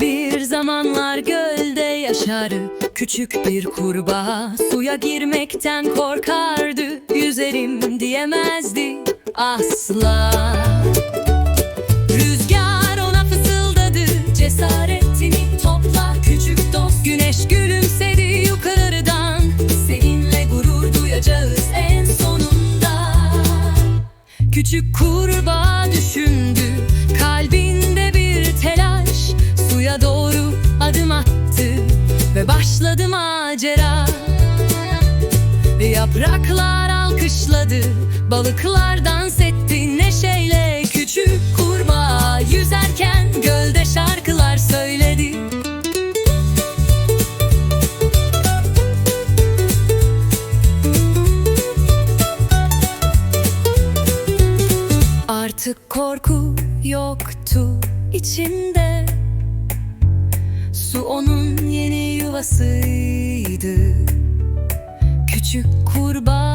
Bir zamanlar gölde yaşar küçük bir kurbağa Suya girmekten korkardı. Yüzerim diyemezdi asla. Rüzgar ona fısıldadı. Cesaretini topla. Küçük dost Güneş gülümsedi yukarıdan. Seninle gurur duyacağız en sonunda. Küçük kurbağa düşündü. Kalbinde macera. Yapraklar alkışladı Balıklar dans etti neşeyle. Küçük kurbağa yüzerken Gölde şarkılar söyledi. Artık korku yoktu içinde Su onun yeni yuvasıydı Küçük kurbağa